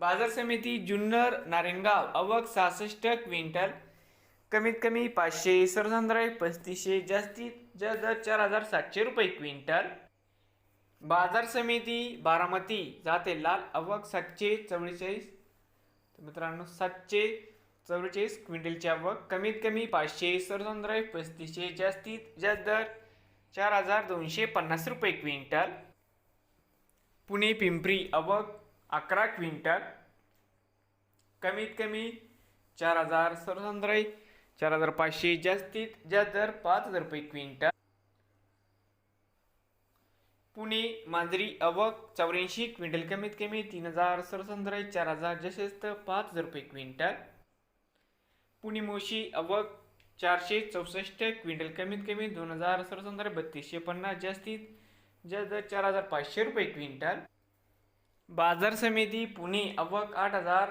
बाजार समिती जुन्नर नारायणगाव अवक सहासष्ट क्विंटल. कमीत कमी पाचशे सरसंद्राय पस्तीसशे जास्तीत जास्त दर चार हजार सातशे रुपये क्विंटल. बाजार समिती बारामती जाते लाल अवक सातशे चव्वेचाळीस. मित्रांनो सातशे चव्वेचाळीस क्विंटलची आवक. कमीत कमी पाचशे सरसंद्राय पस्तीसशे जास्तीत जास्त दर चार हजार दोनशे पन्नास रुपये क्विंटल. पुणे पिंपरी अवक अकरा क्विंटल. कमीत कमी चार हजार सर्वसाधारण चार हजार पाचशे जास्तीत जास्त दर पाच हजार रुपये क्विंटल. पुणे मांजरी अवक चौऱ्याऐंशी क्विंटल कमीत कमी तीन हजार सर्वसाधारण चार हजार जसेच तर पाच हजार रुपये क्विंटल. पुणे मोशी अवक चारशे चौसष्ट क्विंटल कमीत कमी दोन हजार सर्वसाधारण बत्तीसशे पन्नास जास्तीत जास्त दर चार हजार पाचशे रुपये क्विंटल. बाजार समिती पुणे अवक आठ हजार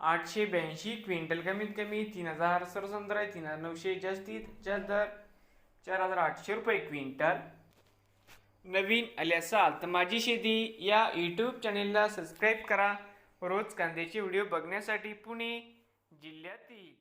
आठशे ब्याऐंशी क्विंटल कमीत कमी तीन हजार सरसंद्र तीन हजार नऊशे जास्तीत जास्त दर चार हजार आठशे रुपये क्विंटल. नवीन आले असाल तर माझी शेती या यूट्यूब चॅनेलला सबस्क्राईब करा. रोज कांद्याचे व्हिडिओ बघण्यासाठी पुणे जिल्ह्यातील